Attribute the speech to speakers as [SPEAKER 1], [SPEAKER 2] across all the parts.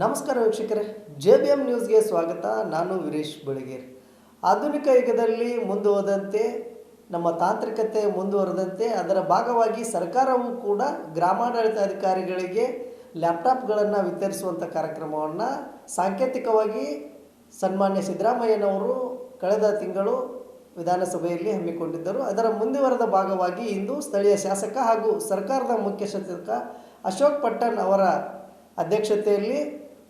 [SPEAKER 1] ನಮಸ್ಕಾರ ವೀಕ್ಷಕರೇ, J B M ನ್ಯೂಸ್ಗೆ ಸ್ವಾಗತ. ನಾನು ವೀರೇಶ್ ಬೆಳಗೇರಿ ಆಧುನಿಕ ಯುಗದಲ್ಲಿ ಮುಂದುವರೆದಂತೆ, ನಮ್ಮ ತಾಂತ್ರಿಕತೆ ಮುಂದುವರೆದಂತೆ, ಅದರ ಭಾಗವಾಗಿ ಸರ್ಕಾರವು ಕೂಡ ಗ್ರಾಮಾಡಳಿತ ಅಧಿಕಾರಿಗಳಿಗೆ ಲ್ಯಾಪ್ಟಾಪ್ಗಳನ್ನು ವಿತರಿಸುವಂಥ ಕಾರ್ಯಕ್ರಮವನ್ನು ಸಾಂಕೇತಿಕವಾಗಿ ಸನ್ಮಾನ್ಯ ಸಿದ್ದರಾಮಯ್ಯನವರು ಕಳೆದ ತಿಂಗಳು ವಿಧಾನಸಭೆಯಲ್ಲಿ ಹಮ್ಮಿಕೊಂಡಿದ್ದರು. ಅದರ ಮುಂದುವರೆದ ಭಾಗವಾಗಿ ಇಂದು ಸ್ಥಳೀಯ ಶಾಸಕ ಹಾಗೂ ಸರ್ಕಾರದ ಮುಖ್ಯ ಸಚೇತಕ ಅಶೋಕ್ ಪಟ್ಟಣ್ ಅವರ ಅಧ್ಯಕ್ಷತೆಯಲ್ಲಿ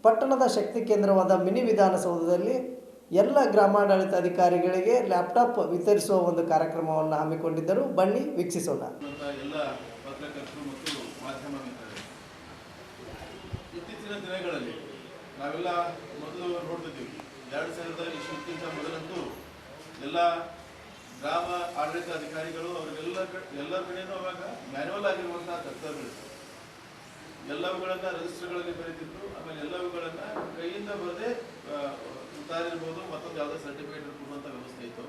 [SPEAKER 1] ಪಟ್ಟಣದ ಶಕ್ತಿ ಕೇಂದ್ರವಾದ ಮಿನಿ ವಿಧಾನಸೌಧದಲ್ಲಿ ಎಲ್ಲ ಗ್ರಾಮಾಡಳಿತ ಅಧಿಕಾರಿಗಳಿಗೆ ಲ್ಯಾಪ್ಟಾಪ್ ವಿತರಿಸುವ ಒಂದು ಕಾರ್ಯಕ್ರಮವನ್ನು ಹಮ್ಮಿಕೊಂಡಿದ್ದರು. ಬನ್ನಿ, ವೀಕ್ಷಿಸೋಣ.
[SPEAKER 2] ಇತ್ತೀಚಿನ ದಿನಗಳಲ್ಲಿ ನಾವೆಲ್ಲ ಮೊದಲು ನೋಡ್ತಿದ್ದೀವಿ. ಎರಡು ಸಾವಿರದ ಇಷ್ಟಕ್ಕಿಂತ ಮೊದಲಂತೂ ಎಲ್ಲ ಗ್ರಾಮ ಆಡಳಿತ ಅಧಿಕಾರಿಗಳು, ಅವರಿಗೆಲ್ಲ ಎಲ್ಲರ ಕಡೆಯೂ ಅವಾಗ ಮ್ಯಾನ್ಯಲ್ ಆಗಿರುವಂತಹ ದಫ್ತರ್ಗಳಿತ್ತು ಎಲ್ಲವುಗಳನ್ನ ರಿಜಿಸ್ಟರ್ಗಳಲ್ಲಿ ಬರೀತಿದ್ರು. ಆಮೇಲೆ ಎಲ್ಲವುಗಳನ್ನ ಕೈಯಿಂದ ಬರದೆ ಉತ್ತಾರಿರ್ಬೋದು. ಮತ್ತೊಂದು ಯಾವುದೇ ಸರ್ಟಿಫಿಕೇಟ್ ಕೊಡುವಂಥ ವ್ಯವಸ್ಥೆ ಇತ್ತು.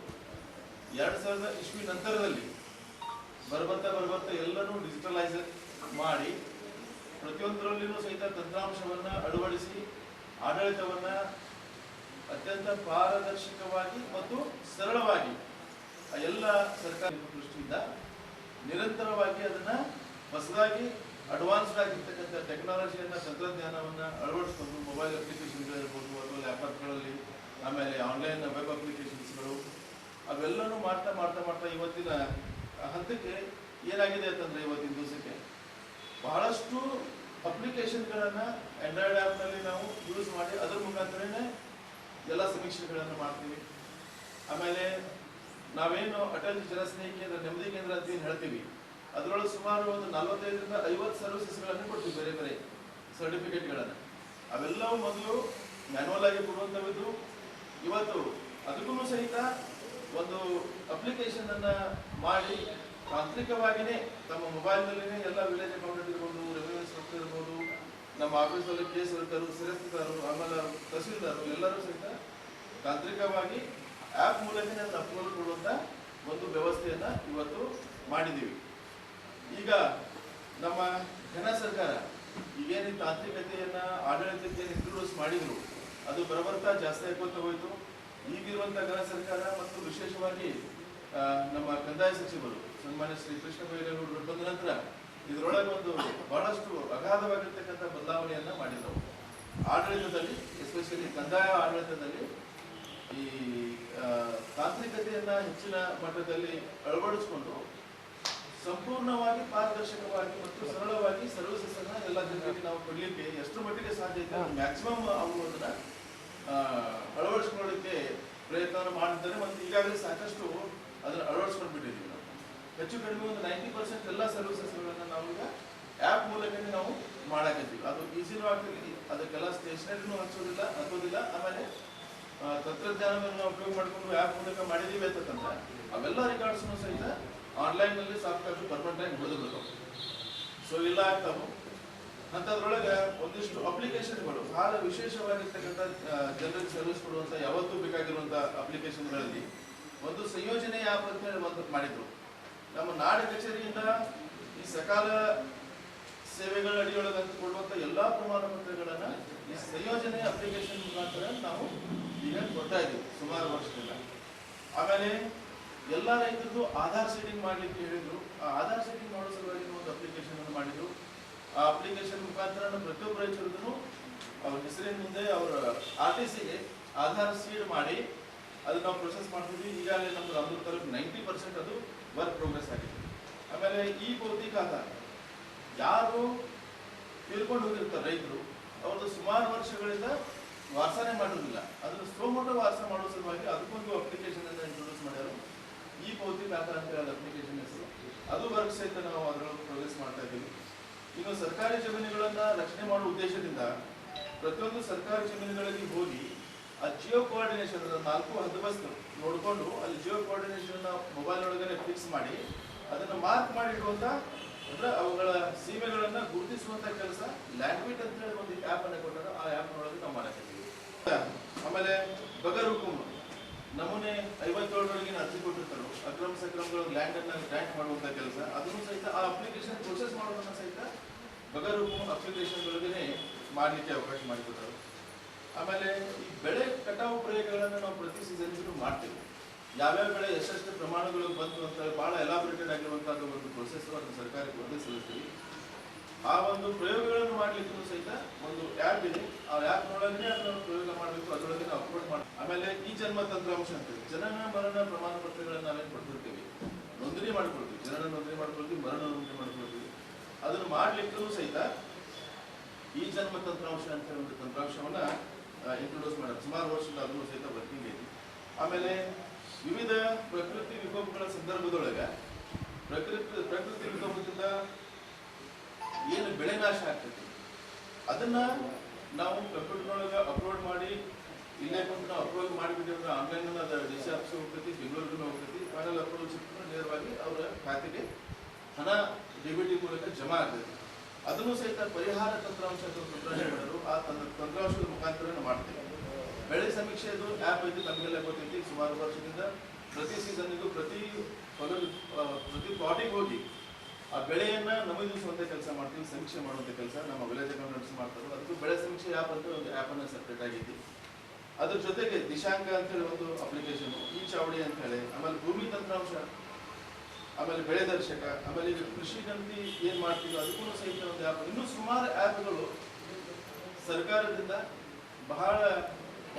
[SPEAKER 2] ಎರಡು ಸಾವಿರದ ಇಸ್ವಿ ನಂತರದಲ್ಲಿ ಬರ್ಬರ್ತಾ ಬರ್ಬರ್ತಾ ಎಲ್ಲನೂ ಡಿಜಿಟಲೈಸ್ ಮಾಡಿ ಪ್ರತಿಯೊಂದರಲ್ಲಿಯೂ ಸಹಿತ ತಂತ್ರಾಂಶವನ್ನ ಅಳವಡಿಸಿ, ಆಡಳಿತವನ್ನ ಅತ್ಯಂತ ಪಾರದರ್ಶಕವಾಗಿ ಮತ್ತು ಸರಳವಾಗಿ ಎಲ್ಲ ಸರ್ಕಾರಿ ದೃಷ್ಟಿಯಿಂದ ನಿರಂತರವಾಗಿ ಅದನ್ನ ಹೊಸದಾಗಿ ಅಡ್ವಾನ್ಸ್ಡ್ ಆಗಿರ್ತಕ್ಕಂಥ ಟೆಕ್ನಾಲಜಿಯನ್ನು ತಂತ್ರಜ್ಞಾನವನ್ನು ಅಳವಡಿಸ್ಕೊಂಡು ಮೊಬೈಲ್ ಅಪ್ಲಿಕೇಶನ್ಗಳಿರ್ಬೋದು ಅಥವಾ ಲ್ಯಾಪ್ಟಾಪ್ಗಳಲ್ಲಿ ಆಮೇಲೆ ಆನ್ಲೈನ್ ವೆಬ್ ಅಪ್ಲಿಕೇಶನ್ಸ್ಗಳು ಅವೆಲ್ಲನೂ ಮಾಡ್ತಾ ಮಾಡ್ತಾ ಮಾಡ್ತಾ ಇವತ್ತಿನ ಹಂತಕ್ಕೆ ಏನಾಗಿದೆ ಅಂತಂದರೆ ಇವತ್ತಿನ ದಿವಸಕ್ಕೆ ಬಹಳಷ್ಟು ಅಪ್ಲಿಕೇಶನ್ಗಳನ್ನು ಆ್ಯಂಡ್ರಾಯ್ಡ್ ಆ್ಯಪ್ನಲ್ಲಿ ನಾವು ಯೂಸ್ ಮಾಡಿ ಅದರ ಮುಖಾಂತರನೇ ಎಲ್ಲ ಸಮೀಕ್ಷೆಗಳನ್ನು ಮಾಡ್ತೀವಿ. ಆಮೇಲೆ ನಾವೇನು ಅಟಲ್ ಜನಸ್ನೇಹಿ ಕೇಂದ್ರ, ನೆಮ್ಮದಿ ಕೇಂದ್ರ ಅಂತ ಏನು ಹೇಳ್ತೀವಿ? ಅದರೊಳಗೆ ಸುಮಾರು ಒಂದು ನಲವತ್ತೈದರಿಂದ ಐವತ್ತು ಸರ್ವಿಸಸ್ಗಳನ್ನು ಕೊಡ್ತೀವಿ ಬೇರೆ ಬೇರೆ ಸರ್ಟಿಫಿಕೇಟ್ಗಳನ್ನು ಅವೆಲ್ಲವೂ ಮೊದಲು ಮ್ಯಾನುವಲ್ ಆಗಿ ಕೊಡುವಂಥವಿದ್ದು ಇವತ್ತು ಅದಕ್ಕೂ ಸಹಿತ ಒಂದು ಅಪ್ಲಿಕೇಶನ್ ಅನ್ನ ಮಾಡಿ ತಾಂತ್ರಿಕವಾಗಿಯೇ ತಮ್ಮ ಮೊಬೈಲ್ನಲ್ಲಿನೇ ಎಲ್ಲ ವಿಲೇಜ್ ಅಕೌಂಟೆಂಟ್ ಇರ್ಬೋದು ರೆವಿನ್ಯೂ ಇನ್ಸ್ಪೆಕ್ಟರ್ ಇರ್ಬೋದು, ನಮ್ಮ ಆಫೀಸಲ್ಲಿ ಕೇಸ್ ವರ್ಕರು ಸಿರಸ್ತಾರು ಆಮೇಲೆ ತಹಸೀಲ್ದಾರು ಎಲ್ಲರೂ ಸಹಿತ ತಾಂತ್ರಿಕವಾಗಿ ಆ್ಯಪ್ ಮೂಲಕನೇ ಅದನ್ನ ಅಪ್ಲೋಡ್ ಕೊಡುವಂಥ ಒಂದು ವ್ಯವಸ್ಥೆಯನ್ನು ಇವತ್ತು ಮಾಡಿದ್ದೀವಿ. ನಮ್ಮ ಜನ ಸರ್ಕಾರ ಈಗೇನು ತಾಂತ್ರಿಕತೆಯನ್ನ ಆಡಳಿತಕ್ಕೆ ಇಂಟ್ರೊಡ್ಯೂಸ್ ಮಾಡಿದ್ರು, ಅದು ಬರಬರ್ತಾ ಜಾಸ್ತಿ ಆಗೋತ ಹೋಯ್ತು. ಈಗಿರುವಂತ ಘನ ಸರ್ಕಾರ ಮತ್ತು ವಿಶೇಷವಾಗಿ ನಮ್ಮ ಕಂದಾಯ ಸಚಿವರು, ಸನ್ಮಾನ್ಯ ಶ್ರೀ ಕೃಷ್ಣ ಬೈರೇಗೌಡರು ಬಂದ ನಂತರ ಇದರೊಳಗೆ ಒಂದು ಬಹಳಷ್ಟು ಅಗಾಧವಾಗಿರ್ತಕ್ಕಂಥ ಬದಲಾವಣೆಯನ್ನ ಮಾಡಿದ್ರು ಆಡಳಿತದಲ್ಲಿ ಎಸ್ಪೆಷಲಿ ಕಂದಾಯ ಆಡಳಿತದಲ್ಲಿ ಈ ತಾಂತ್ರಿಕತೆಯನ್ನ ಹೆಚ್ಚಿನ ಮಟ್ಟದಲ್ಲಿ ಅಳವಡಿಸಿಕೊಂಡು ಸಂಪೂರ್ಣವಾಗಿ ಪಾರದರ್ಶಕವಾಗಿ ಮತ್ತು ಸರಳವಾಗಿ ಸರ್ವಿಸಸ್ ಅನ್ನ ಎಲ್ಲ ಜನರಿಗೆ ನಾವು ಕೊಡ್ಲಿಕ್ಕೆ ಎಷ್ಟು ಮಟ್ಟಿಗೆ ಸಾಧ್ಯ ಇದೆ ಮ್ಯಾಕ್ಸಿಮಮ್ ಅವರು ಅದನ್ನ ಅಳವಡಿಸ್ಕೊಳ್ಳಿಕ್ಕೆ ಪ್ರಯತ್ನ ಮಾಡಿದ್ದಾರೆ ಮತ್ತು ಈಗಾಗಲೇ ಸಾಕಷ್ಟು ಅದನ್ನ ಅಳವಡಿಸ್ಕೊಂಡು ಬಿಟ್ಟಿದ್ದೀವಿ ನಾವು. ಹೆಚ್ಚು ಕಡಿಮೆ ಒಂದು ನೈಂಟಿ ಪರ್ಸೆಂಟ್ ಎಲ್ಲ ಸರ್ವಿಸಸ್ಗಳನ್ನ ನಾವು ಈಗ ಆ್ಯಪ್ ಮೂಲಕನೇ ನಾವು ಮಾಡಾಕತ್ತೀವಿ. ಅದು ಈಸಿನೂ ಆಗ್ತಿರ್ಲಿ ಅದಕ್ಕೆಲ್ಲ ಸ್ಟೇಷನರಿನೂ ಹಚ್ಚೋದಿಲ್ಲ, ಹತ್ತೋದಿಲ್ಲ, ಆಮೇಲೆ ತಂತ್ರಜ್ಞಾನವನ್ನು ನಾವು ಉಪಯೋಗ ಮಾಡಿಕೊಂಡು ಆ್ಯಪ್ ಮೂಲಕ ಮಾಡಿದೀವಿ ಅಂತಂದ್ರೆ ಅವೆಲ್ಲ ರೆಕಾರ್ಡ್ಸ್ನು ಸಹಿತ ಆನ್ಲೈನ್ನಲ್ಲಿ ಸಾಕಷ್ಟು ಪರ್ಮನೆಂಟ್ ಆಗಿ ಉಳಿದು ಸೊ ಇಲ್ಲ ಆಗ್ತಾವು ಅಂಥದ್ರೊಳಗೆ ಒಂದಿಷ್ಟು ಅಪ್ಲಿಕೇಶನ್ಗಳು ಬಹಳ ವಿಶೇಷವಾಗಿರ್ತಕ್ಕಂಥ ಜನರಲ್ ಸರ್ವಿಸ್ ಕೊಡುವಂತ, ಯಾವತ್ತೂ ಬೇಕಾಗಿರುವಂಥ ಅಪ್ಲಿಕೇಶನ್ಗಳಲ್ಲಿ ಒಂದು ಸಂಯೋಜನೆ ಆ್ಯಪ್ ಅಂತ ಹೇಳಿ ಒಂದು ಮಾಡಿದ್ರು. ನಮ್ಮ ನಾಡ ಕಚೇರಿಯಿಂದ ಈ ಸಕಾಲ ಸೇವೆಗಳ ಅಡಿಯೊಳಗೆ ಅಂತ ಕೊಡುವಂತ ಎಲ್ಲಾ ಪ್ರಮಾಣ ಪತ್ರಗಳನ್ನ ಈ ಸಂಯೋಜನೆ ಅಪ್ಲಿಕೇಶನ್ ಮುಖಾಂತರ ನಾವು ಈಗ ಕೊಡ್ತಾ ಇದ್ದೀವಿ, ಸುಮಾರು ವರ್ಷದಿಂದ. ಆಮೇಲೆ ಎಲ್ಲ ರೈತರದ್ದು ಆಧಾರ್ ಸೆಟ್ಟಿಂಗ್ ಮಾಡಲಿಕ್ಕೆ ಹೇಳಿದ್ರು ಆ ಆಧಾರ್ ಸೆಟ್ಟಿಂಗ್ ಮಾಡೋ ಸಲುವಾಗಿ ಒಂದು ಅಪ್ಲಿಕೇಶನ್ ಅನ್ನು ಮಾಡಿದ್ರು. ಆ ಅಪ್ಲಿಕೇಶನ್ ಮುಖಾಂತರ ಪ್ರತಿಯೊಬ್ಬ ರೈತರದ್ದು ಅವ್ರ ಹೆಸರಿನ ಮುಂದೆ ಅವರ ಆರ್ ಟಿ ಸಿಗೆ ಆಧಾರ್ ಸೀಡ್ ಮಾಡಿ ಅದನ್ನ ನಾವು ಪ್ರೊಸೆಸ್ ಮಾಡ್ತಿದ್ವಿ. ಈಗಾಗಲೇ ನಮ್ದು ಅಮೃತ ತಾಲೂಕು ನೈಂಟಿ ಪರ್ಸೆಂಟ್ ಅದು ವರ್ಕ್ ಪ್ರೋಗ್ರೆಸ್ ಆಗಿದೆ. ಆಮೇಲೆ ಈ ಭೌತಿಕ ಆಧಾರ ಯಾರು ತಿಳ್ಕೊಂಡು ಹೋಗಿರ್ತಾರೆ ರೈತರು, ಅವ್ರದ್ದು ಸುಮಾರು ವರ್ಷಗಳಿಂದ ವಾಸನೆ ಮಾಡೋದಿಲ್ಲ ಅದನ್ನು ಸ್ವಮೋಟ ವಾಸನೆ ಮಾಡೋ ಸಲುವಾಗಿ ಅದಕ್ಕೊಂದು ಅಪ್ಲಿಕೇಶನ್ ಅನ್ನು ಈ ಭೌತಿಕ ಆಧಾರ ಅಂತ ಹೇಳೋದು ಅಪ್ಲಿಕೇಶನ್ ಹೆಸರು. ಅದು ವರ್ಕ್ ಸಹಿತ ನಾವು ಅದರೊಳಗೆ ಪ್ರೋಗ್ರೆಸ್ ಮಾಡ್ತಾ ಇದ್ದೀವಿ. ಇನ್ನು ಸರ್ಕಾರಿ ಜಮೀನುಗಳನ್ನ ರಕ್ಷಣೆ ಮಾಡುವ ಉದ್ದೇಶದಿಂದ ಪ್ರತಿಯೊಂದು ಸರ್ಕಾರಿ ಜಮೀನುಗಳಿಗೆ ಹೋಗಿ ಆ ಜಿಯೋ ಕೋಆರ್ಡಿನೇಷನ್ ನಾಲ್ಕು ಹದ್ಬಸ್ತು ನೋಡಿಕೊಂಡು ಅಲ್ಲಿ ಜಿಯೋ ಕೋಆರ್ಡಿನೇಷನ್ ಮೊಬೈಲ್ ಒಳಗಡೆ ಫಿಕ್ಸ್ ಮಾಡಿ ಅದನ್ನು ಮಾರ್ಕ್ ಮಾಡಿ ಇಡುವಂತ ಅಂದ್ರೆ ಅವುಗಳ ಸೀಮೆಗಳನ್ನ ಗುರುತಿಸುವಂತ ಕೆಲಸ ಲ್ಯಾಂಗ್ವೇಜ್ ಅಂತ ಹೇಳಿ ಒಂದು ಆ್ಯಪ್ ಅನ್ನ ಕೊಟ್ಟರು, ಆ ಆ್ಯಪ್ ಒಳಗೆ ನಾವು ಮಾಡಕತ್ತೀವಿ ಆಮೇಲೆ ಬಗರ್ ಹುಕುಮ್ ನಮೂನೆ ಐವತ್ತೇಳರೊಳಗೆ ಅರ್ಜಿ ಕೊಟ್ಟಿರ್ತಾರೆ, ಅಕ್ರಮ ಸಕ್ರಮಗಳು ಲ್ಯಾಂಡ್ ಅನ್ನ ಗ್ರ್ಯಾಂಟ್ ಮಾಡುವಂತ ಕೆಲಸ, ಅದನ್ನು ಸಹಿತ ಆ ಅಪ್ಲಿಕೇಶನ್ ಪ್ರೊಸೆಸ್ ಮಾಡೋದನ್ನ ಸಹಿತ ಬಗರು ಅಪ್ಲಿಕೇಶನ್ಗಳಿಗೆ ಮಾಡಲಿಕ್ಕೆ ಅವಕಾಶ ಮಾಡಿಕೊಟ್ಟರು. ಆಮೇಲೆ ಈ ಬೆಳೆ ಕಟಾವು ಪ್ರಯೋಗಗಳನ್ನು ನಾವು ಪ್ರತಿ ಸೀಸನ್ಗೂ ಮಾಡ್ತೀವಿ. ಯಾವ್ಯಾವ ಬೆಳೆ ಎಷ್ಟೆಷ್ಟು ಪ್ರಮಾಣಗಳು ಬಂತು ಅಂತ ಭಾಳ ಎಲಾಬ್ರೇಟೆಡ್ ಆಗಿರುವಂತಹ ಒಂದು ಪ್ರೊಸೆಸ್ ಅನ್ನು ಸರ್ಕಾರಕ್ಕೆ ಒಂದೇ ಸಲ್ಲಿಸ್ತೀವಿ. ಆ ಒಂದು ಪ್ರಯೋಗಗಳನ್ನು ಮಾಡಲಿಕ್ಕೆ ಸಹಿತ ಒಂದು ಆ್ಯಪ್ ಇದೆ? ಆ ಆ್ಯಪ್ ಒಳಗಡೆ ಅದನ್ನು ಪ್ರಯೋಗ ಮಾಡಬೇಕು, ಅದರೊಳಗೆ ಅಪ್ಲೋಡ್ ಮಾಡಿ ಆಮೇಲೆ ಈ ಜನ್ಮ ತಂತ್ರಾಂಶ ಅಂತೇಳಿ ಜನನ, ಮರಣ ಪ್ರಮಾಣ ಪತ್ರಗಳನ್ನು ನಾವೇನು ಪಡ್ಕೊಳ್ತೀವಿ ನೋಂದಣಿ ಮಾಡ್ಕೊಳ್ತೀವಿ. ಜನನ, ನೋಂದಣಿ ಮಾಡ್ಕೊಳ್ತೀವಿ, ಮರಣ, ನೋಂದಣಿ ಮಾಡ್ಕೊಳ್ತೀವಿ. ಅದನ್ನು ಮಾಡಲಿಕ್ಕೂ ಸಹಿತ ಈ ಜನ್ಮ ತಂತ್ರಾಂಶ ಅಂತ ಹೇಳಿ ಒಂದು ತಂತ್ರಾಂಶವನ್ನ ಇಂಟ್ರೊಡ್ಯೂಸ್ ಮಾಡೋದು ಸುಮಾರು ವರ್ಷದ ಅದನ್ನು ಸಹಿತ ವರ್ಕಿಂಗ್ ಐತಿ ಆಮೇಲೆ ವಿವಿಧ ಪ್ರಕೃತಿ ವಿಕೋಪಗಳ ಸಂದರ್ಭದೊಳಗೆ ಪ್ರಕೃತಿ ಪ್ರಕೃತಿ ವಿಕೋಪದಿಂದ ಏನು ಬೆಳೆ ನಾಶ ಆಗ್ತೈತಿ ಅದನ್ನ ನಾವು ಕಂಪ್ಯೂಟರ್ನೊಳಗೆ ಅಪ್ಲೋಡ್ ಮಾಡಿ, ಇಲ್ಲೇ ಬಂದು ನಾವು ಅಪ್ಲೋಡ್ ಮಾಡಿಬಿಟ್ಟಿವಿ ಅಂದ್ರೆ ಆನ್ಲೈನ್ ಅದು ಡಿ ಸಿ ಆಫೀಸ್ ಹೋಗ್ತೈತಿ, ಬೆಂಗಳೂರಿಗೂ ಹೋಗ್ತೈತಿ ಫೈನಲ್ ಅಪ್ಲೋಡ್ ಸಿಕ್ಕಿದ್ರೆ ನೇರವಾಗಿ ಅವರ ಖಾತೆಗೆ ಹಣ ಡಿಬಿಟಿ ಮೂಲಕ ಜಮಾ ಆಗ್ತೈತಿ. ಅದನ್ನು ಸಹಿತ ಪರಿಹಾರ ತಂತ್ರಾಂಶ ಮಾಡೋರು ಆ ತಂತ್ರ, ತಂತ್ರಾಂಶದ ಮುಖಾಂತರ ಮಾಡ್ತೀವಿ. ಬೆಳೆ ಸಮೀಕ್ಷೆದು ಆ್ಯಪ್ ಐತಿ, ನಮಗೆಲ್ಲ ಗೊತ್ತೈತಿ, ಸುಮಾರು ವರ್ಷದಿಂದ ಪ್ರತಿ ಸೀಸನ್ಗೂ ಪ್ರತಿ ಹೊಲ ಪ್ರತಿ ಪ್ಲಾಟಿಗೆ ಹೋಗಿ ಆ ಬೆಳೆಯನ್ನ ನಮೂದಿಸುವಂತ ಕೆಲಸ ಮಾಡ್ತೀವಿ, ಸಮೀಕ್ಷೆ ಮಾಡುವಂತ ಕೆಲಸ ನಮ್ಮ ವಿಲೇಜ್ ಅಕೌಂಟೆಂಟ್ಸ್ ಮಾಡ್ತಾರೆ. ಅದಕ್ಕೂ ಬೆಳೆ ಸಮೀಕ್ಷೆ ಆ್ಯಪ್ ಅಂತ ಒಂದು ಆ್ಯಪ್ ಅನ್ನ ಸಪ್ರೇಟ್ ಆಗೈತಿ ಅದ್ರ ಜೊತೆಗೆ ದಿಶಾಂಕ ಅಂತ ಹೇಳಿ ಒಂದು ಅಪ್ಲಿಕೇಶನ್ ಈ ಚಾವಡಿ ಅಂತ ಹೇಳಿ, ಆಮೇಲೆ ಭೂಮಿ ತಂತ್ರಾಂಶ, ಆಮೇಲೆ ಬೆಳೆ ದರ್ಶಕ, ಆಮೇಲೆ ಈಗ ಕೃಷಿ ಗಂತಿ ಏನ್ ಮಾಡ್ತೀವಿ ಅದಕ್ಕೂ ಸಹಿತ ಒಂದು ಆ್ಯಪ್ ಇನ್ನೂ ಸುಮಾರು ಆ್ಯಪ್ಗಳು ಸರ್ಕಾರದಿಂದ ಬಹಳ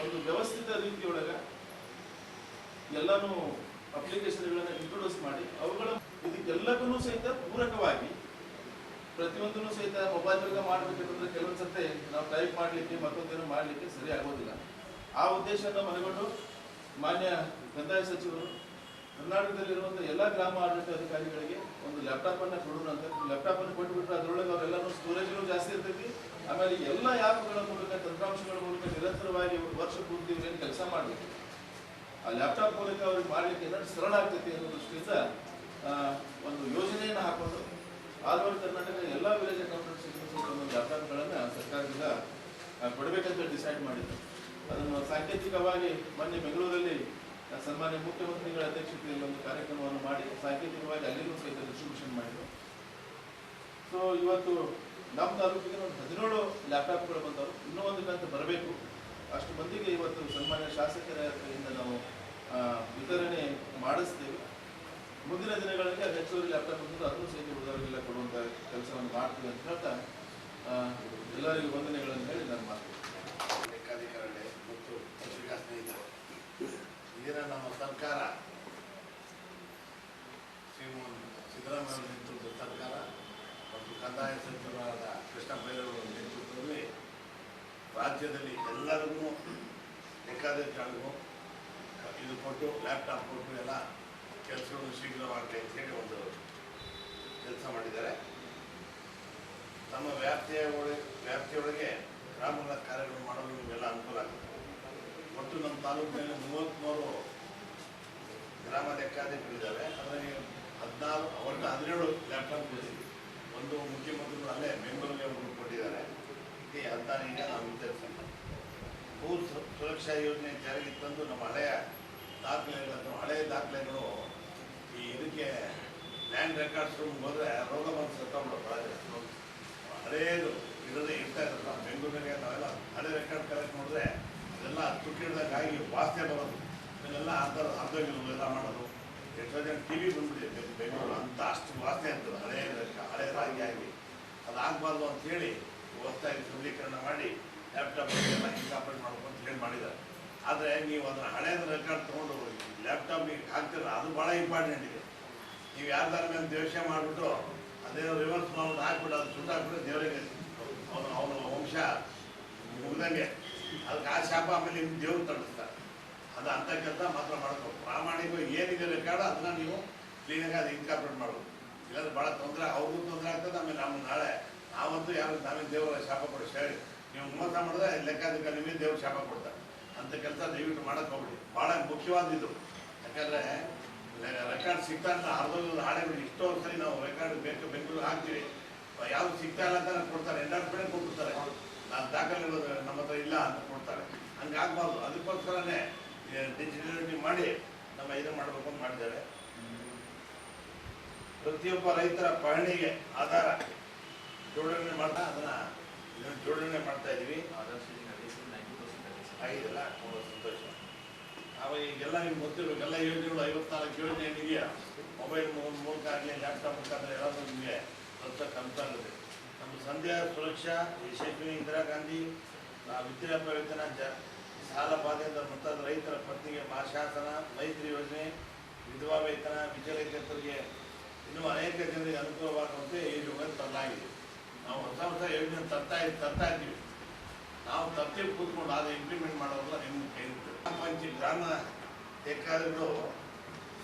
[SPEAKER 2] ಒಂದು ವ್ಯವಸ್ಥಿತ ರೀತಿಯೊಳಗ ಎಲ್ಲಾನು ಅಪ್ಲಿಕೇಶನ್ಗಳನ್ನ ಇಂಟ್ರೊಡ್ಯೂಸ್ ಮಾಡಿ, ಅವುಗಳ ಇದಕ್ಕೆಲ್ಲಕ್ಕೂ ಸಹಿತ ಪೂರಕವಾಗಿ ಪ್ರತಿಯೊಂದನ್ನು ಸಹಿತ ಮೊಬೈಲ್ ಮೂಲಕ ಮಾಡಬೇಕಂದ್ರೆ ಕೆಲವೊಂದು ಸತ್ತೆ ನಾವು ಟೈಪ್ ಮಾಡಲಿಕ್ಕೆ ಮತ್ತೊಂದೇನು ಮಾಡಲಿಕ್ಕೆ ಸರಿ ಆಗೋದಿಲ್ಲ. ಆ ಉದ್ದೇಶನ ಮನಗೊಂಡು ಮಾನ್ಯ ಕಂದಾಯ ಸಚಿವರು ಕರ್ನಾಟಕದಲ್ಲಿರುವಂಥ ಎಲ್ಲ ಗ್ರಾಮ ಆಡಳಿತ ಅಧಿಕಾರಿಗಳಿಗೆ ಒಂದು ಲ್ಯಾಪ್ಟಾಪ್ ಅನ್ನ ಕೊಡೋಣ ಅಂತ. ಲ್ಯಾಪ್ಟಾಪ್ ಅನ್ನು ಕೊಟ್ಟುಬಿಟ್ರೆ ಅದರೊಳಗೆ ಅವರೆಲ್ಲರೂ ಸ್ಟೋರೇಜ್ಗಳು ಜಾಸ್ತಿ ಇರ್ತೈತಿ. ಆಮೇಲೆ ಎಲ್ಲ ಆ್ಯಪ್ಗಳ ಮೂಲಕ, ತಂತ್ರಾಂಶಗಳ ಮೂಲಕ ನಿರಂತರವಾಗಿ ವರ್ಷ ಪೂರ್ತಿ ಏನು ಕೆಲಸ ಮಾಡಬೇಕು. ಆ ಲ್ಯಾಪ್ಟಾಪ್ ಮೂಲಕ ಅವ್ರಿಗೆ ಮಾಡ್ಲಿಕ್ಕೆ ಏನಾದ್ರು ಸರಳ ಆಗ್ತೈತಿ ಅನ್ನೋ ದೃಷ್ಟಿಯಿಂದ ಒಂದು ಯೋಜನೆಯನ್ನು ಹಾಕೊಂಡು ಆಲ್ ಓವರ್ ಕರ್ನಾಟಕ ಎಲ್ಲ ವಿಲೇಜ್ ಅಕೌಂಟೆಂಟ್ಸ್ ಒಂದು ಲ್ಯಾಪ್ಟಾಪ್ಗಳನ್ನು ಸರ್ಕಾರದಿಂದ ಕೊಡಬೇಕಂತ ಡಿಸೈಡ್ ಮಾಡಿದ್ರು. ಅದನ್ನು ಸಾಂಕೇತಿಕವಾಗಿ ಮೊನ್ನೆ ಬೆಂಗಳೂರಲ್ಲಿ ಸನ್ಮಾನ್ಯ ಮುಖ್ಯಮಂತ್ರಿಗಳ ಅಧ್ಯಕ್ಷತೆಯಲ್ಲಿ ಒಂದು ಕಾರ್ಯಕ್ರಮವನ್ನು ಮಾಡಿ, ಸಾಂಕೇತಿಕವಾಗಿ ಅಲ್ಲಿಗೂ ಸಹಿತ ಡಿಸ್ಟ್ರಿಬ್ಯೂಷನ್ ಮಾಡಿದ್ರು. ಸೊ ಇವತ್ತು ನಮ್ಮ ತಾಲೂಕಿಗೆ ಒಂದು ಹದಿನೇಳು ಲ್ಯಾಪ್ಟಾಪ್ಗಳು ಬಂದವರು ಇನ್ನೂ ಒಂದು ಕಂತು ಬರಬೇಕು. ಅಷ್ಟು ಮಂದಿಗೆ ಇವತ್ತು ಸನ್ಮಾನ್ಯ ಶಾಸಕರ ನಾವು ಆ, ವಿತರಣೆ ಮಾಡಿಸ್ತೇವೆ ಮುಂದಿನ ದಿನಗಳಲ್ಲಿ ಅದು ಹೆಚ್ಚುವರಿ ಲ್ಯಾಪ್ಟಾಪ್ ಬಂದು ಅದನ್ನು ಸಹಿತ ಉಳಿದವರಿಗೆಲ್ಲ ಕೊಡುವಂಥ ಕೆಲಸವನ್ನು ಮಾಡ್ತೀವಿ ಅಂತ ಹೇಳ್ತಾ ಎಲ್ಲರಿಗೂ ವಂದನೆಗಳನ್ನು ಹೇಳಿ ನಾನು ಮಾತು.
[SPEAKER 3] ಲೆಕ್ಕಾಧಿಕಾರಿ ಮತ್ತು ಪತ್ರಿಕಾ ಸ್ನೇಹಿತರು ಇದರ ನಮ್ಮ ಸರ್ಕಾರ ಶ್ರೀಮನ್ ಸಿದ್ದರಾಮಯ್ಯ ನೇತೃತ್ವದ ಸರ್ಕಾರ ಮತ್ತು ಕಂದಾಯ ಸಚಿವರಾದ ಕೃಷ್ಣ ಬೈರವರ ನೇತೃತ್ವದಲ್ಲಿ ರಾಜ್ಯದಲ್ಲಿ ಎಲ್ಲರಿಗೂ ಲೆಕ್ಕಾಧಿಕಾರಿಗೂ ಇದು ಕೊಟ್ಟು, ಲ್ಯಾಪ್ಟಾಪ್ ಕೊಟ್ಟು ಎಲ್ಲ ಕೆಲಸಗಳು ಶೀಘ್ರವಾಗಲಿ ಅಂತ ಹೇಳಿ ಒಂದು ಕೆಲಸ ಮಾಡಿದ್ದಾರೆ. ನಮ್ಮ ವ್ಯಾಪ್ತಿಯ ವ್ಯಾಪ್ತಿಯೊಳಗೆ ಗ್ರಾಮಗಳ ಕಾರ್ಯಗಳು ಮಾಡಲು ನಿಮಗೆಲ್ಲ ಅನುಕೂಲ ಆಗುತ್ತೆ. ಒಟ್ಟು ನಮ್ಮ ತಾಲೂಕಿನಲ್ಲಿ ಮೂವತ್ತ್ಮೂರು ಗ್ರಾಮ ಲೆಕ್ಕಾಧಿಕಾರಿಗಳಿದ್ದಾವೆ ಅದರಲ್ಲಿ ಹದಿನಾರು ಒಟ್ಟು ಹದಿನೇಳು ಲ್ಯಾಪ್ಟಾಪ್ ಕೊಟ್ಟಿದ್ದೀವಿ ಒಂದು ಮುಖ್ಯಮಂತ್ರಿಗಳು ಅಲ್ಲೇ ಬೆಂಗಳೂರಿಗೆ ಅವರು ಕೊಟ್ಟಿದ್ದಾರೆ ಈ ಹದಿನಾರು ಈಗ ನಾವು ವಿತರಿಸಿದ್ದೀವಿ ಭೂ ಸುರಕ್ಷಾ ಯೋಜನೆ ಜಾರಿಗೆ ತಂದು ನಮ್ಮ ಹಳೆಯ ದಾಖಲೆಗಳು ಹಳೆಯ ದಾಖಲೆಗಳು ಈ ಇದಕ್ಕೆ ಲ್ಯಾಂಡ್ ರೆಕಾರ್ಡ್ಸ್ ರೂಮ್ಗೆ ಹೋದರೆ ರೋಗ ಬಂದು ಸತ್ತೋಗ್ಬಿಡೋದು ಹಳೇದು ಇರೋದೇ ಇರ್ತಾ ಇರಲ್ಲ ಬೆಂಗಳೂರಿಗೆ ನಾವೆಲ್ಲ ಹಳೆ ರೆಕಾರ್ಡ್ ಕಲೆಕ್ಟ್ ಮಾಡಿದ್ರೆ ಅದೆಲ್ಲ ತುಕ್ಕಿಡ್ದಾಗಿ ವಾಸನೆ ಬರೋದು. ಇದನ್ನೆಲ್ಲ ಅರ್ಧ ಅರ್ಧ ಎಲ್ಲ ಮಾಡೋದು. ಎಷ್ಟೋ ಜನ ಟಿ ವಿ ಬಂದ್ಬಿಟ್ಟಿದೆ ಬೆಂಗಳೂರು ಅಂತ ಅಷ್ಟು ವಾಸನೆ ಅಂತ ಹಳೆ ಹಳೆಯ ಹಳೆ ರಾಗಿ ಆಗಿ. ಅದಾಗಬಾರ್ದು ಅಂತ ಹೇಳಿ ಹೊಸದಾಗಿ ಸಬಲೀಕರಣ ಮಾಡಿ ಲ್ಯಾಪ್ಟಾಪ್ ಎಲ್ಲ ಇನ್ಕಾಪರೇಟ್ ಮಾಡ್ಬೇಕು ಅಂತ ಹೇಳಿ ಮಾಡಿದ್ದಾರೆ. ಆದರೆ ನೀವು ಅದನ್ನ ಹಳೆಯ ರೆಕಾರ್ಡ್ ತೊಗೊಂಡು ಲ್ಯಾಪ್ಟಾಪಿಗೆ ಹಾಕ್ತಿರ, ಅದು ಭಾಳ ಇಂಪಾರ್ಟೆಂಟ್ ಇದೆ. ನೀವು ಯಾರ್ದಾರ ಮೇಲೆ ದ್ವೇಷ ಮಾಡಿಬಿಟ್ಟು ಅದೇನೋ ರಿವರ್ಸ್ ಮಾಡೋದು ಹಾಕ್ಬಿಟ್ಟು ಅದು ಸುಟ್ಟು ದೇವರಿಗೆ ಅವನು ಅವನ ವಂಶ. ಮುಗ್ದಂಗೆ. ಅದಕ್ಕೆ ಆ ಶಾಪ, ಆಮೇಲೆ ನಿಮ್ಮ ದೇವ್ರು ತಡಿಸ್ತಾರೆ ಅದು ಅಂಥ ಕೆಲಸ ಮಾತ್ರ ಮಾಡಬೇಕು ಪ್ರಾಮಾಣಿಕವಾಗಿ ಏನಿದೆ ರೆಕಾರ್ಡ್ ಅದನ್ನ ನೀವು ಕ್ಲೀನಾಗಿ ಅದು ಇನ್ಕಾರ್ಪೊರೇಟ್ ಮಾಡೋದು ಇಲ್ಲಾಂದ್ರೆ ಭಾಳ ತೊಂದರೆ, ಅವ್ರಿಗೂ ತೊಂದರೆ ಆಗ್ತದೆ, ಆಮೇಲೆ ನಮ್ಮ ನಾಳೆ. ನಾವಂತೂ ಯಾರು ನಾವೇ ದೇವರ ಶಾಪ ಕೊಡಿ ಹೇಳಿ. ನೀವು ಮೋಸ ಮಾಡಿದ್ರೆ ಲೆಕ್ಕದಕ್ಕೆ ನಿಮಗೆ ದೇವ್ರು ಶಾಪ ಕೊಡ್ತಾರೆ. ಅಂಥ ಕೆಲಸ ದಯವಿಟ್ಟು ಮಾಡಕ್ಕೆ ಹೋಗ್ಬಿಡಿ. ಭಾಳ ಮುಖ್ಯವಾದಿದ್ದು. ಯಾಕಂದರೆ ರೆಕಾರ್ಡ್ ಸಿಗ್ತಾ ಇಲ್ಲ ಅರ್ಧದ ಹಾಳೆಗಳು ಇಷ್ಟೋ ಸರಿ ನಾವು ರೆಕಾರ್ಡ್ ಬೇಕು ಬೆಂಗಳೂರು ಹಾಕ್ತೀವಿ ಯಾವ್ದು ಸಿಗ್ತಾ ಇಲ್ಲ ಅಂತ ಕೊಡ್ತಾರೆ ಎಂಡಾರ್ಸ್ಮೆಂಟ್ ಕೊಟ್ಬಿಡ್ತಾರೆ. ನಾನು ದಾಖಲೆ ನಮ್ಮ ಹತ್ರ ಇಲ್ಲ ಅಂತ ಕೊಡ್ತಾರೆ. ಹಂಗೆ ಆಗ್ಬಾರ್ದು. ಅದಕ್ಕೋಸ್ಕರನೇ ಡಿಜಿಟಲ್ ಮಾಡಿ ನಮ್ಮ ಇದು ಮಾಡಬೇಕು ಅಂತ ಮಾಡಿದ್ದಾರೆ ಪ್ರತಿಯೊಬ್ಬ ರೈತರ ಪಹಣಿಗೆ ಆಧಾರ ಜೋಡಣೆ ಮಾಡ್ತಾ ಅದನ್ನ ಇದನ್ನ ಜೋಡಣೆ ಮಾಡ್ತಾ ಇದೀವಿ. ಆಗಿದೆಲ್ಲ ತುಂಬ ಸಂತೋಷ ಅವಾಗ ಈಗೆಲ್ಲ ನಿಮ್ಗೆ ಗೊತ್ತಿರೋ ಎಲ್ಲ ಯೋಜನೆಗಳು ಐವತ್ನಾಲ್ಕು ಯೋಜನೆ ಏನಿದೆಯಾ ಮೊಬೈಲ್ ಮೂಲಕ ಆಗಲಿ ಲ್ಯಾಪ್ಟಾಪ್ ಮುಖಾಂತರ ಎಲ್ಲರೂ ನಿಮಗೆ ಸ್ವಲ್ಪ ಇರುತ್ತೆ ನಮ್ಮ ಸಂಧ್ಯಾ ಸುರಕ್ಷಾ ಯಶಸ್ವಿನಿ ಇಂದಿರಾ ಗಾಂಧಿ ಆ, ವೃದ್ಧಾಪ್ಯ ವೇತನ ಜ ಸಾಲ ಬಾಧೆಯಿಂದ ಮೃತ ರೈತರ ಪತ್ನಿಗೆ ಮಾಶಾಸನ ಮೈತ್ರಿ ಯೋಜನೆ ವಿಧವಾ ವೇತನ ವಿಚಲಿತರಿಗೆ ಇನ್ನೂ ಅನೇಕ ಜನರಿಗೆ ಅನುಕೂಲವಾಗುವಂತೆ ಈ ಯೋಜನೆ ತರಲಾಗಿದೆ. ನಾವು ಹೊಸ ಹೊಸ ಯೋಜನೆ ತರ್ತಾ ತರ್ತಾ ಇದ್ದೀವಿ. ನಾವು ತಪ್ಪಿ ಕೂತ್ಕೊಂಡು ಅದು ಇಂಪ್ಲಿಮೆಂಟ್ ಮಾಡೋಲ್ಲ ನಿಮ್ಮ ಕೈ ಪಂಚಾಯತ್ ಗ್ರಾಮ ಲೆಕ್ಕಾಧಿಗಳು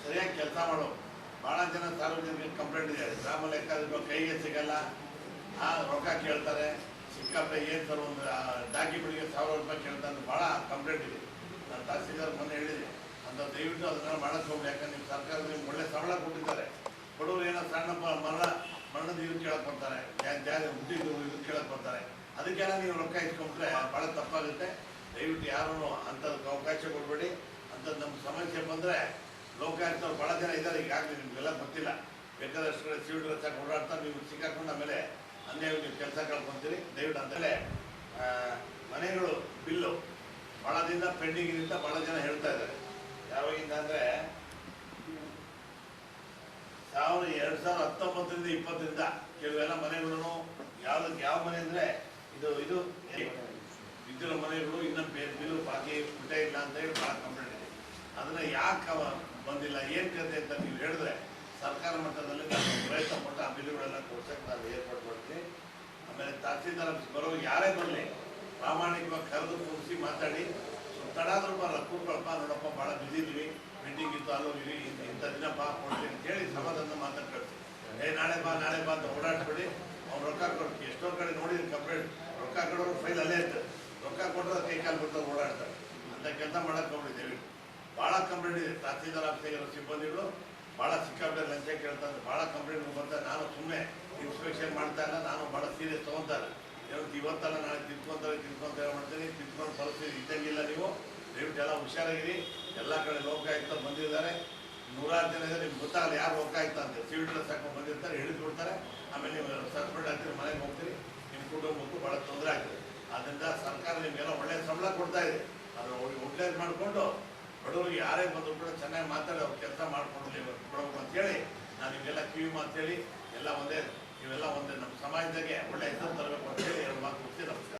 [SPEAKER 3] ಸರಿಯಾಗಿ ಕೆಲಸ ಮಾಡೋ ಭಾಳ ಜನ ಸಾರ್ವಜನಿಕರಿಗೆ ಕಂಪ್ಲೇಂಟ್ ಇದೆ. ಗ್ರಾಮ ಲೆಕ್ಕಾಧಿಗಳು ಕೈಗೆ ಸಿಗಲ್ಲ. ಆ ರೊಕ್ಕ ಕೇಳ್ತಾರೆ. ಸಿಕ್ಕಾಪಟ್ಟೆ ಏನು ಸರ್ ಒಂದು ಡಾಕ್ಯುಮೆಂಟ್ಗೆ ಸಾವಿರ ರೂಪಾಯಿ ಕೇಳ್ತಾರೆ ಭಾಳ ಕಂಪ್ಲೇಂಟ್ ಇದೆ. ನಾನು ತಹಸೀಲ್ದಾರ್ ಮೊನ್ನೆ ಹೇಳಿದೆ. ಅಂತ ದಯವಿಟ್ಟು ಅದನ್ನ ಮಾಡಕ್ಕೆ ಹೋಗಿ ಯಾಕಂದ್ರೆ ನಿಮ್ಮ ಸರ್ಕಾರ ನಿಮ್ಗೆ ಒಳ್ಳೆ ಸಂಬಳ ಕೊಟ್ಟಿದ್ದಾರೆ. ಬಡವರು ಏನೋ ಸಣ್ಣ ಮರಣ, ಮರಣದ ಇದು ಕೇಳಕ್ ಬರ್ತಾರೆ. ಜಾ- ಜಾ ಹುಟ್ಟಿದ್ದು ಇದು ಕೇಳಕ್ ಬರ್ತಾರೆ. ಅದಕ್ಕೆಲ್ಲ ನೀವು ರೊಕ್ಕ ಇಟ್ಕೊಂಡ್ರೆ ಭಾಳ ತಪ್ಪಾಗುತ್ತೆ. ದಯವಿಟ್ಟು ಯಾರು ಅಂಥದ್ದು ಅವಕಾಶ ಕೊಡಬೇಡಿ. ಅಂಥದ್ದು ನಮ್ಮ ಸಮಸ್ಯೆ ಬಂದರೆ ಲೋಕಾಯುಕ್ತವ್ರು ಭಾಳ ಜನ ಇದ್ದಾರೆ. ಈಗಾಗಲೇ ನಿಮಗೆಲ್ಲ ಗೊತ್ತಿಲ್ಲ. ಬೇಕಾದಷ್ಟು ಕಡೆ ಸಿವಿಲ್ ಡ್ರೆಸ್ ಓಡಾಡ್ತಾ ನೀವು ಸಿಕ್ಕಾಕೊಂಡು ಮೇಲೆ ಅನ್ಯಾಯ ನೀವು ಕೆಲಸ ಕಳ್ಕೊಂತೀರಿ. ದಯವಿಟ್ಟು ಅಂತಲೇ ಮನೆಗಳು ಬಿಲ್ಲು. ಭಾಳ ದಿನ ಪೆಂಡಿಂಗ್ ಅಂತ ಭಾಳ ಜನ ಹೇಳ್ತಾ ಇದ್ದಾರೆ. ಯಾವಾಗಿಂದ ಅಂದರೆ ಸಾವಿರ ಎರಡು ಸಾವಿರದ ಹತ್ತೊಂಬತ್ತರಿಂದ ಇಪ್ಪತ್ತರಿಂದ ಕೆಲವೆಲ್ಲ ಮನೆಗಳನ್ನು, ಯಾವ್ದಕ್ಕೆ ಯಾವ ಮನೆ ಅಂದರೆ ಇದು ಇದು ಇದ್ದಿರೋ ಮನೆಗಳು ಇನ್ನೂ ಬಿಲ್ಲು ಬಾಕಿ ಬಿಟ್ಟೇ ಇಲ್ಲ ಅಂತ ಹೇಳಿ ಭಾಳ ಕಂಪ್ಲೇಂಟ್ ಇದೆ. ಅದನ್ನ ಯಾಕೆ ಬಂದಿಲ್ಲ, ಏನು ಕತೆ ಅಂತ ನೀವು ಹೇಳಿದ್ರೆ ಸರ್ಕಾರ ಮಟ್ಟದಲ್ಲಿ ನಾನು ಪ್ರಯತ್ನ ಪಟ್ಟು ಆ ಬಿಲ್ಗಳೆಲ್ಲ ಕೊಡ್ಸಕ್ಕೆ ನಾನು ಏರ್ಪಾಡು ಮಾಡ್ತೀನಿ ಆಮೇಲೆ ತಹಸೀಲ್ದಾರ್ ಬರೋ ಯಾರೇ ಬರಲಿ, ಪ್ರಾಮಾಣಿಕವಾಗಿ ಕರೆದು ಕೂರಿಸಿ ಮಾತಾಡಿ ತಡಾದ್ರೂ ಬರಲ್ಲ ಕೂತ್ಕೊಳಪ್ಪ ನೋಡಪ್ಪ, ಭಾಳ ಬಿಸಿ ಇದ್ವಿ ಮೀಟಿಂಗ್ ಇತ್ತು ಅಲ್ಲೋಗಿವಿ ಇಂಥ ದಿನ ಬಾ ಕೊಡ್ತೀನಿ ಅಂತ ಹೇಳಿ ಸಮಾಧಾನ ಮಾತಾಡ್ ಕಳಿಸಿ. ಏ, ನಾಳೆ ಬಾ ನಾಳೆ ಬಾ ಅಂತ ಓಡಾಡ್ಬೇಡಿ ಅವ್ರು ರೊಕ್ಕ ಕೊಡ್ತೀವಿ ಎಷ್ಟೋ ಕಡೆ ನೋಡಿದ್ರೆ ಕೊಡೋರು ಫೈಲ್ ಅಲ್ಲೇ ಇರ್ತದೆ ರೊಕ್ಕ ಕೊಟ್ಟರೆ ಕೈ ಕಾಲು ಬಿಡ್ತಾರೆ ಓಡಾಡ್ತಾರೆ. ಅಂತ ಕೆಲಸ ಮಾಡಕ್ಕೆ ಹೋಗಿದ್ದೇವೆ ಭಾಳ ಕಂಪ್ಲೇಂಟ್ ಇದೆ. ತಹಸೀಲ್ದಾರ್ ಆಫೀಸಿಗೆ ಸಿಬ್ಬಂದಿಗಳು ಭಾಳ ಸಿಕ್ಕಾಪಟ್ಟೆ ಲಂಚ ಕೇಳ್ತಾರೆ ಭಾಳ ಕಂಪ್ಲೇಂಟ್ ಬರ್ತಾರೆ ನಾನು ಸುಮ್ಮನೆ ಇನ್ಸ್ಪೆಕ್ಷನ್ ಮಾಡ್ತಾ ಇಲ್ಲ. ನಾನು ಭಾಳ ಸೀರಿಯಸ್ ತೊಗೊತಾರೆ. ಇವತ್ತು ಇವತ್ತಲ್ಲ ನಾಳೆ ತಿಳ್ಕೊಂತಾರೆ ತಿಳ್ಕೊಂತಾರೆ ಮಾಡ್ತೀನಿ. ತಿಳ್ಕೊಂಡು ಪರಿಸ್ಥಿತಿ ಇದ್ದಂಗಿಲ್ಲ ನೀವು. ದಯವಿಟ್ಟು ಎಲ್ಲ ಹುಷಾರಾಗಿರಿ. ಎಲ್ಲ ಕಡೆ ಲೋಕಾಯುಕ್ತ ಬಂದಿದ್ದಾರೆ. ನೂರಾರು ಜನ ಇದ್ದಾರೆ. ನಿಮ್ಗೆ ಗೊತ್ತಾಗಲ್ಲ ಯಾರು ಲೋಕಾಯುಕ್ತ ಅಂತ. ಸಿವಿಲ್ ಡ್ರೆಸ್ ಹಾಕೊಂಡು ಬಂದಿರ್ತಾರೆ. ಹಿಡಿದು ಬಿಡ್ತಾರೆ ಆಮೇಲೆ ನೀವು ಸಸ್ಪೆಂಡ್ ಆಗ್ತೀರಿ, ಮನೆಗೆ ಹೋಗ್ತೀರಿ. ಕುಟುಂಬಕ್ಕೂ ಬಹಳ ತೊಂದರೆ ಆಗ್ತದೆ ಆದ್ದರಿಂದ ಸರ್ಕಾರ ನಿಮಗೆಲ್ಲ ಒಳ್ಳೆ ಸಂಬಳ ಕೊಡ್ತಾ ಇದೆ. ಅದು ಯುಟಿಲೈಸ್ ಮಾಡಿಕೊಂಡು ಬಡವರಿಗೆ ಯಾರೇ ಬಂದರೂ ಕೂಡ ಚೆನ್ನಾಗಿ ಮಾತಾಡಿ ಅವ್ರು ಕೆಲಸ ಮಾಡ್ಕೊಂಡು ಕೊಡಬೇಕು ಅಂತೇಳಿ ನಾನು ನಿಮಗೆಲ್ಲ ಕಿವಿ ಮಾತೇಳಿ ಎಲ್ಲ ಒಂದೇ, ನೀವೆಲ್ಲ ಒಂದೇ ನಮ್ಮ ಸಮಾಜದಾಗೆ ಒಳ್ಳೆ ಹೆಸರು ತರಬೇಕು ಅಂತೇಳಿ ಎರಡು ಮಾತು ಮುಗಿಸಿ ನಮಸ್ಕಾರ.